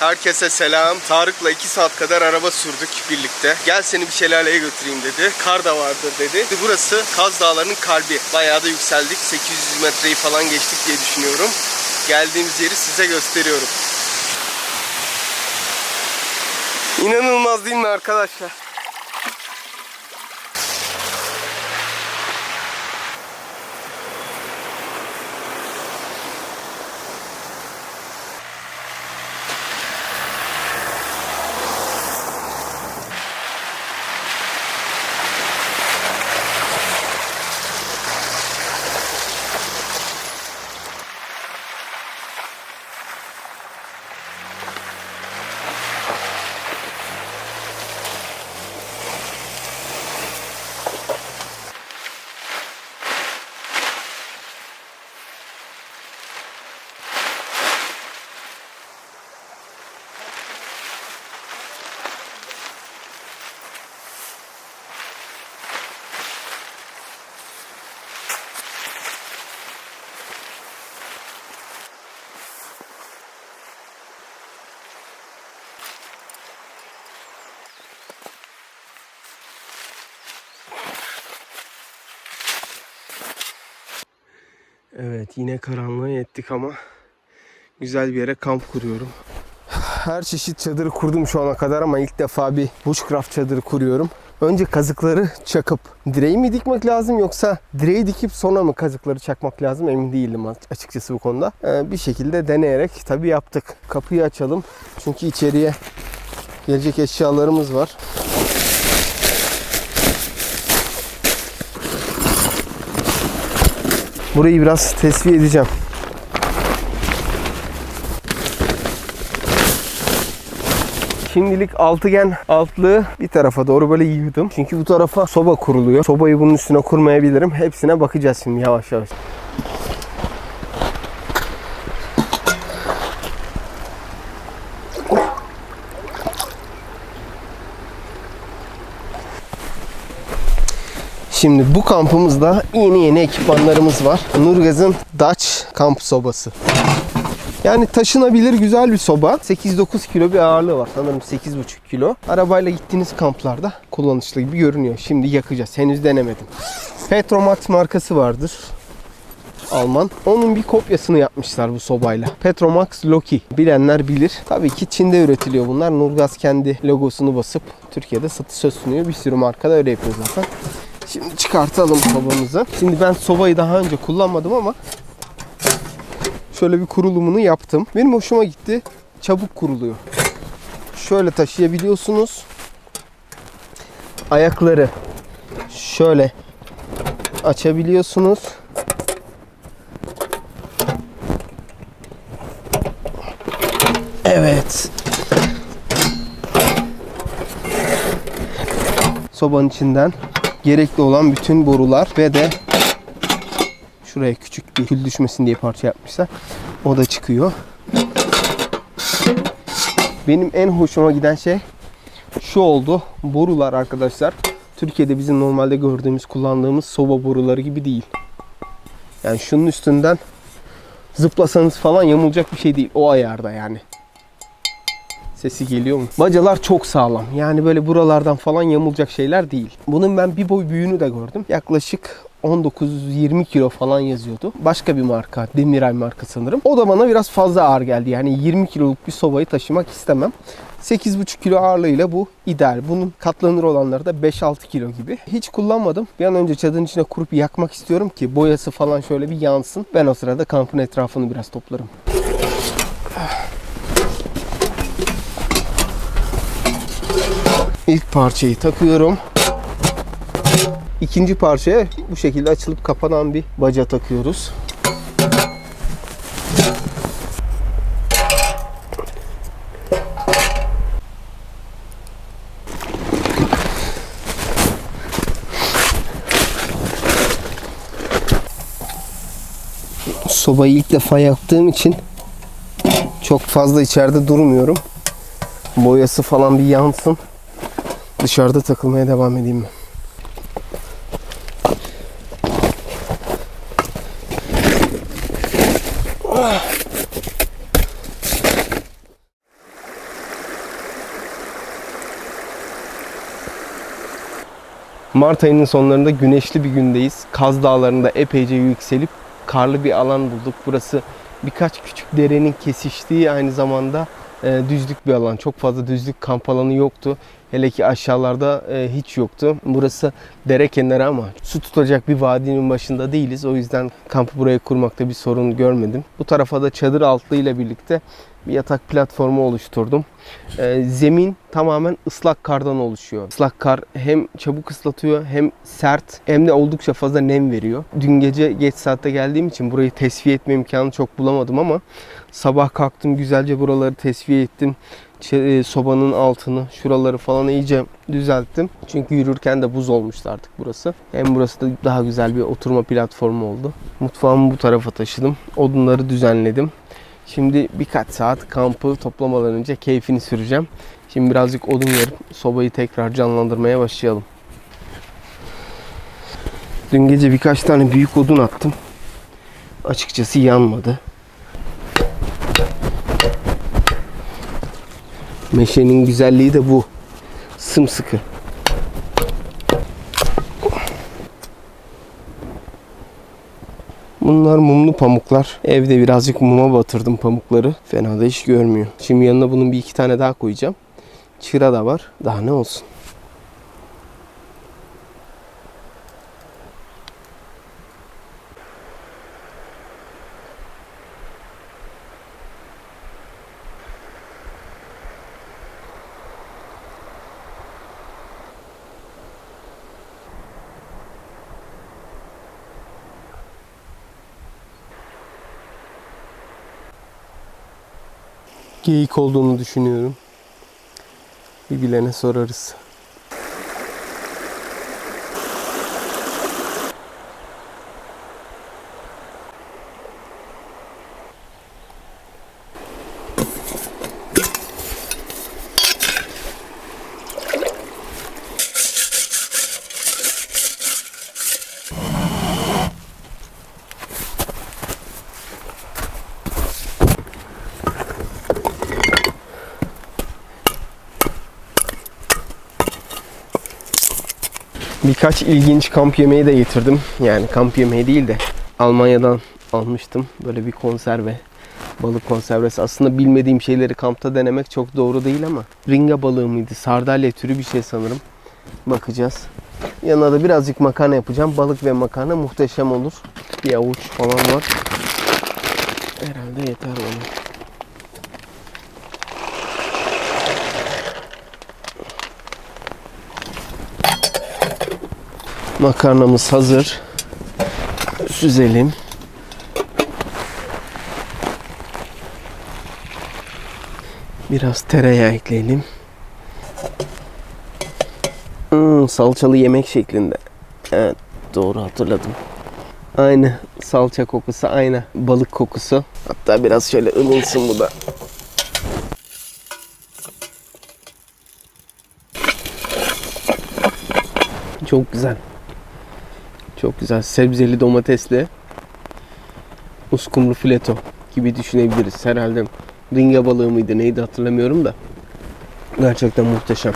Herkese selam. Tarık'la 2 saat kadar araba sürdük birlikte. Gel seni bir şelaleye götüreyim dedi. Kar da vardır dedi. Burası Kaz Dağları'nın kalbi. Bayağı da yükseldik. 800 metreyi falan geçtik diye düşünüyorum. Geldiğimiz yeri size gösteriyorum. İnanılmaz değil mi arkadaşlar? Evet yine karanlığa yettik ama güzel bir yere kamp kuruyorum. Her çeşit çadırı kurdum şu ana kadar ama ilk defa bir bushcraft çadırı kuruyorum. Önce kazıkları çakıp direği mi dikmek lazım yoksa direği dikip sonra mı kazıkları çakmak lazım emin değilim açıkçası bu konuda. Ee, bir şekilde deneyerek tabii yaptık. Kapıyı açalım çünkü içeriye gelecek eşyalarımız var. Burayı biraz tesviye edeceğim. Şimdilik altıgen altlığı bir tarafa doğru böyle yığdım. Çünkü bu tarafa soba kuruluyor. Sobayı bunun üstüne kurmayabilirim. Hepsine bakacağız şimdi yavaş yavaş. Şimdi bu kampımızda yeni yeni ekipmanlarımız var. Nurgaz'ın Dutch kamp sobası. Yani taşınabilir güzel bir soba. 8-9 kilo bir ağırlığı var. Sanırım 8,5 kilo. Arabayla gittiğiniz kamplarda kullanışlı gibi görünüyor. Şimdi yakacağız. Henüz denemedim. Petromax markası vardır. Alman. Onun bir kopyasını yapmışlar bu sobayla. Petromax Loki. Bilenler bilir. Tabii ki Çin'de üretiliyor bunlar. Nurgaz kendi logosunu basıp Türkiye'de satış söz sunuyor. Bir sürü marka da öyle yapıyor zaten. Şimdi çıkartalım sobamızı. Şimdi ben sobayı daha önce kullanmadım ama şöyle bir kurulumunu yaptım. Benim hoşuma gitti. Çabuk kuruluyor. Şöyle taşıyabiliyorsunuz. Ayakları şöyle açabiliyorsunuz. Evet. Sobanın içinden gerekli olan bütün borular ve de şuraya küçük bir kül düşmesin diye parça yapmışlar. O da çıkıyor. Benim en hoşuma giden şey şu oldu. Borular arkadaşlar. Türkiye'de bizim normalde gördüğümüz, kullandığımız soba boruları gibi değil. Yani şunun üstünden zıplasanız falan yamulacak bir şey değil. O ayarda yani. Sesi geliyor mu? Bacalar çok sağlam. Yani böyle buralardan falan yamulacak şeyler değil. Bunun ben bir boy büyüğünü de gördüm. Yaklaşık 19-20 kilo falan yazıyordu. Başka bir marka, Demiray marka sanırım. O da bana biraz fazla ağır geldi. Yani 20 kiloluk bir sobayı taşımak istemem. 8,5 kilo ağırlığıyla bu ideal. Bunun katlanır olanları da 5-6 kilo gibi. Hiç kullanmadım. Bir an önce çadırın içine kurup yakmak istiyorum ki boyası falan şöyle bir yansın. Ben o sırada kampın etrafını biraz toplarım. İlk parçayı takıyorum. İkinci parçaya bu şekilde açılıp kapanan bir baca takıyoruz. Sobayı ilk defa yaktığım için çok fazla içeride durmuyorum. Boyası falan bir yansın dışarıda takılmaya devam edeyim mi? Mart ayının sonlarında güneşli bir gündeyiz. Kaz Dağları'nda epeyce yükselip karlı bir alan bulduk. Burası birkaç küçük derenin kesiştiği aynı zamanda e, düzlük bir alan. Çok fazla düzlük kamp alanı yoktu. Hele ki aşağılarda e, hiç yoktu. Burası dere kenarı ama su tutacak bir vadinin başında değiliz. O yüzden kampı buraya kurmakta bir sorun görmedim. Bu tarafa da çadır altlığıyla birlikte bir yatak platformu oluşturdum. E, zemin tamamen ıslak kardan oluşuyor. Islak kar hem çabuk ıslatıyor hem sert hem de oldukça fazla nem veriyor. Dün gece geç saatte geldiğim için burayı tesviye etme imkanı çok bulamadım ama sabah kalktım güzelce buraları tesviye ettim. Ç- e, sobanın altını, şuraları falan iyice düzelttim. Çünkü yürürken de buz olmuştu artık burası. Hem burası da daha güzel bir oturma platformu oldu. Mutfağımı bu tarafa taşıdım. Odunları düzenledim. Şimdi birkaç saat kampı toplamadan önce keyfini süreceğim. Şimdi birazcık odun yarıp sobayı tekrar canlandırmaya başlayalım. Dün gece birkaç tane büyük odun attım. Açıkçası yanmadı. Meşenin güzelliği de bu. Sımsıkı. Bunlar mumlu pamuklar. Evde birazcık muma batırdım pamukları. Fena da iş görmüyor. Şimdi yanına bunun bir iki tane daha koyacağım. Çıra da var. Daha ne olsun. Geyik olduğunu düşünüyorum. Bir bilene sorarız. Birkaç ilginç kamp yemeği de getirdim. Yani kamp yemeği değil de Almanya'dan almıştım. Böyle bir konserve. Balık konservesi. Aslında bilmediğim şeyleri kampta denemek çok doğru değil ama ringa balığı mıydı? Sardalya türü bir şey sanırım. Bakacağız. Yanına da birazcık makarna yapacağım. Balık ve makarna muhteşem olur. Bir avuç falan var. Herhalde yeter bana. Makarnamız hazır. Süzelim. Biraz tereyağı ekleyelim. Hmm, salçalı yemek şeklinde. Evet, doğru hatırladım. Aynı salça kokusu, aynı balık kokusu. Hatta biraz şöyle ılınsın bu da. Çok güzel. Çok güzel. Sebzeli domatesli uskumru fileto gibi düşünebiliriz. Herhalde ringa balığı mıydı neydi hatırlamıyorum da. Gerçekten muhteşem.